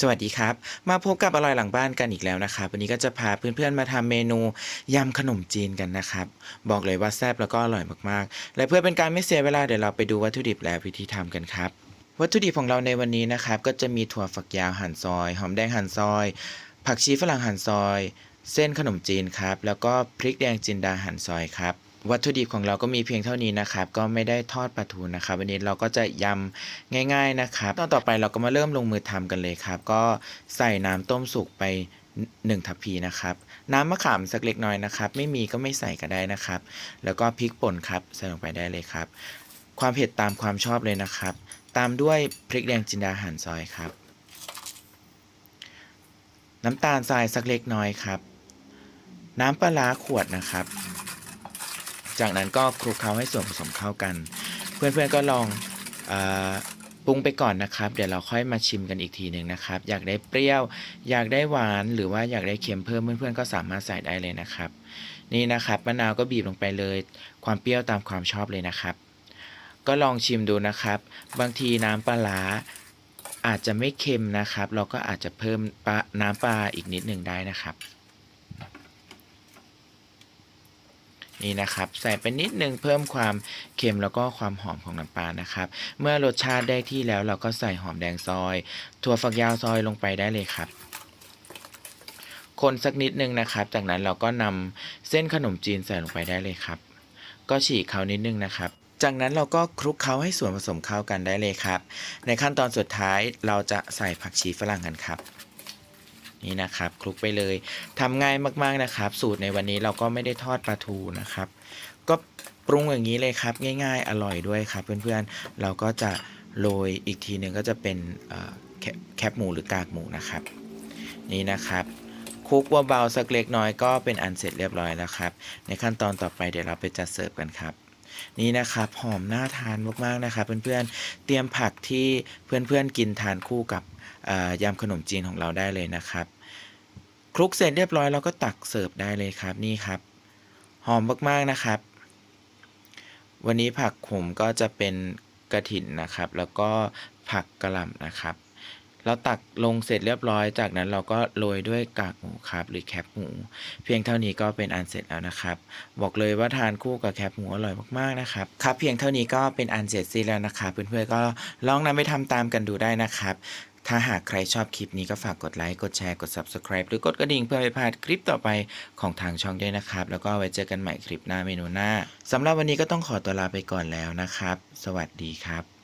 สวัสดีครับ มาพบกับอร่อยหลังบ้านกันอีกแล้วนะครับ วันนี้ก็จะพาเพื่อนๆมาทำเมนูยำขนมจีนกันนะครับ บอกเลยว่าแซ่บแล้วก็อร่อยมากๆ และเพื่อเป็นการไม่เสียเวลาเดี๋ยวเราไปดูวัตถุดิบและวิธีทำกันครับ วัตถุดิบของเราในวันนี้นะครับ ก็จะมีถั่วฝักยาวหั่นซอย หอมแดงหั่นซอย ผักชีฝรั่งหั่นซอย เส้นขนมจีนครับ แล้วก็พริกแดงจินดาหั่นซอยครับ วัตถุดิบของเราก็มีเพียงเท่านี้นะครับ ก็ไม่ได้ทอดปลาทูนะครับ วันนี้เราก็จะยำง่าย ๆนะครับตอนต่อไปเราก็มาเริ่มลงมือทำกันเลยครับ ก็ใส่น้ำต้มสุกไป1ทัพพีนะครับ น้ำมะขามสักเล็กน้อยนะครับ ไม่มีก็ไม่ใส่ก็ได้นะครับ แล้วก็พริกป่นครับใส่ลงไปได้เลยครับ ความเผ็ดตามความชอบเลยนะครับ ตามด้วยพริกแดงจินดาหั่นซอยครับ น้ำตาลทรายสักเล็กน้อยครับ น้ำปลาขวดนะครับ จากนั้นก็คลุกเคล้าให้ส่วนผสมเข้ากัน เพื่อนๆก็ลองอปรุงไปก่อนนะครับ เดี๋ยวเราค่อยมาชิมกันอีกทีหนึ่งนะครับ อยากได้เปรี้ยว อยากได้หวานหรือว่าอยากได้เค็มเพิ่มเพื่อนๆก็สามารถใส่ได้เลยนะครับ นี่นะครับมะนาวก็บีบลงไปเลย ความเปรี้ยวตามความชอบเลยนะครับ ก็ลองชิมดูนะครับ บางทีน้ำปลาร้าอาจจะไม่เค็มนะครับ เราก็อาจจะเพิ่มน้ำปลาอีกนิดหนึ่งได้นะครับ นี่นะครับ ใส่ไปนิดนึงเพิ่มความเค็มแล้วก็ความหอมของน้ำปลานะครับ เมื่อรสชาติได้ที่แล้วเราก็ใส่หอมแดงซอย ถั่วฝักยาวซอยลงไปได้เลยครับ คนสักนิดนึงนะครับ จากนั้นเราก็นำเส้นขนมจีนใส่ลงไปได้เลยครับ ก็ฉีกเขานิดนึงนะครับจากนั้นเราก็คลุกเคล้าให้ส่วนผสมเข้ากันได้เลยครับ ในขั้นตอนสุดท้ายเราจะใส่ผักชีฝรั่งกันครับ นี่นะครับคลุกไปเลยทำง่ายมากๆนะครับ สูตรในวันนี้เราก็ไม่ได้ทอดปลาทูนะครับ ก็ปรุงอย่างนี้เลยครับ ง่ายๆ อร่อยด้วยครับ เพื่อนๆเราก็จะโรยอีกทีหนึ่งก็จะเป็นแคแคบหมูหรือกากหมูนะครับ นี่นะครับคลุกเบาๆสักเล็กน้อยก็เป็นอันเสร็จเรียบร้อยแล้วครับ ในขั้นตอนต่อไปเดี๋ยวเราไปจัดเสิร์ฟกันครับนี่นะครับหอมน่าทานมากๆนะครับ เพื่อนๆเตรียมผักที่เพื่อนๆกินทานคู่กับ ยำขนมจีนของเราได้เลยนะครับคลุกเสร็จเรียบร้อยเราก็ตักเสิร์ฟได้เลยครับนี่ครับ หอมมากๆนะครับ วันนี้ผักผมก็จะเป็นกระถินนะครับ แล้วก็ผักกระหล่ำนะครับ เราตักลงเสร็จเรียบร้อย จากนั้นเราก็โรยด้วยกากหมูครับ หรือแคบหมู เพียงเท่านี้ก็เป็นอันเสร็จแล้วนะครับ บอกเลยว่าทานคู่กับแคบหมูอร่อยมากๆนะครับครับ เพียงเท่านี้ก็เป็นอันเสร็จสิ้นแล้วนะครับเพื่อนๆก็ลองนำไปทำตามกันดูได้นะครับ ถ้าหากใครชอบคลิปนี้ก็ฝากกดไลค์ กดแชร์ กด Subscribe หรือกดกระดิ่งเพื่อไม่พลาดคลิปต่อไปของทางช่องด้วยนะครับ แล้วก็ไว้เจอกันใหม่คลิปหน้าเมนูหน้าสำหรับวันนี้ก็ต้องขอตัวลาไปก่อนแล้วนะครับ สวัสดีครับ